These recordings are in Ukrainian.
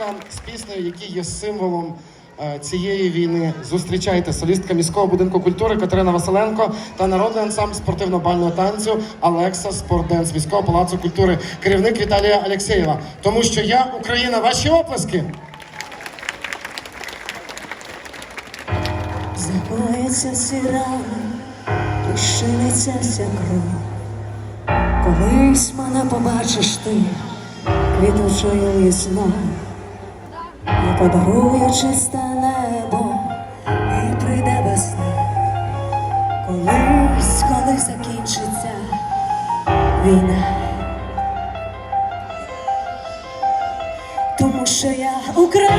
ласка, з піснею, які є символом е, цієї війни. Зустрічайте солістка міського будинку культури Катерина Василенко та народний ансамбль спортивно-бального танцю Алекса Спортденс міського палацу культури, керівник Віталія Алєксєєва. Тому що я Україна, ваші оплески. Загоїться всі рани, розчиниться вся кров. Колись мене побачиш ти, квітучою весною, і подарує чисте небо, і прийде весна. Колись, коли закінчиться війна. Тому що я Україна.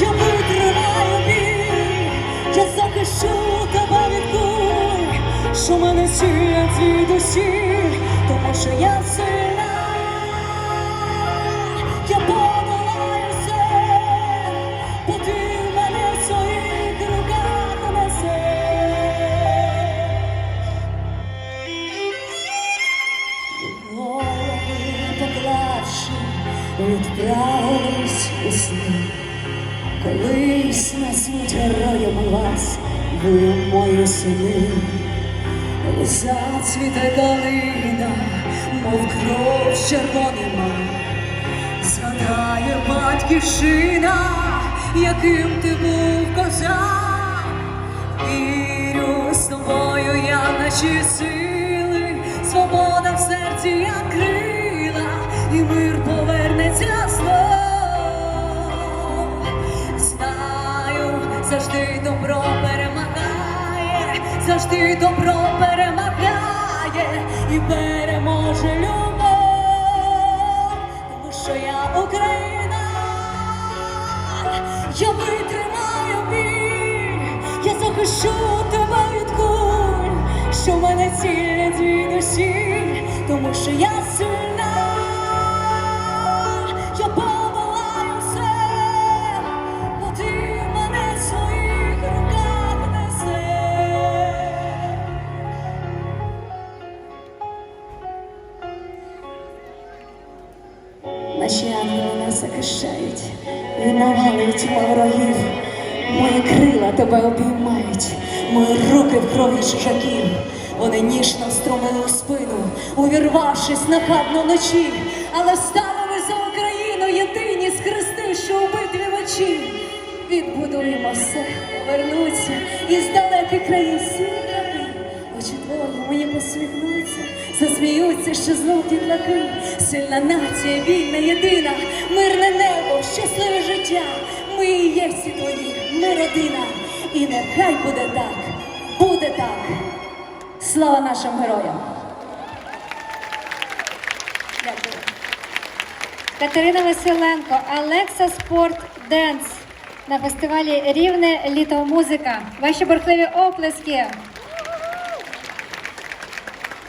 Я витримаю бій, я захищу тебе від куль, що мене цілять від усіх, тому що я сильна, відправились у сни. Колись назвуть героями вас, ви мої сини. Зацвіте калина, мов кров червонима, згадає батьківщина, яким ти був козак. Вірю з тобою я наші сили, свобода в серці, як крила, і мир завжди добро перемагає, завжди добро перемагає і переможе любов, тому що я Україна, я витримаю біль, я захищу тебе від куль, що мене цілять від усіх, тому що я сильна, Наші ангели нас захищають, навалить тьма ворогів. Мої крила тебе обіймають, мої руки в крові чужаків. Вони ніжно встромили у спину, увірвавшись на хатну вночі, але стали за Україну єдині з хрести, що у битві вночі. Відбудуємо все, повернуться із далеких країн світами. Очі твої мені засміються, що знов дітлаки. Сильна нація, вільна, єдина, мирне небо, щасливе життя. Ми і є всі твої, ми родина. І нехай буде так, буде так. Слава нашим героям! Катерина Василенко, Алекса Спорт Денс на фестивалі Рівне літо музика. Ваші бурхливі оплески.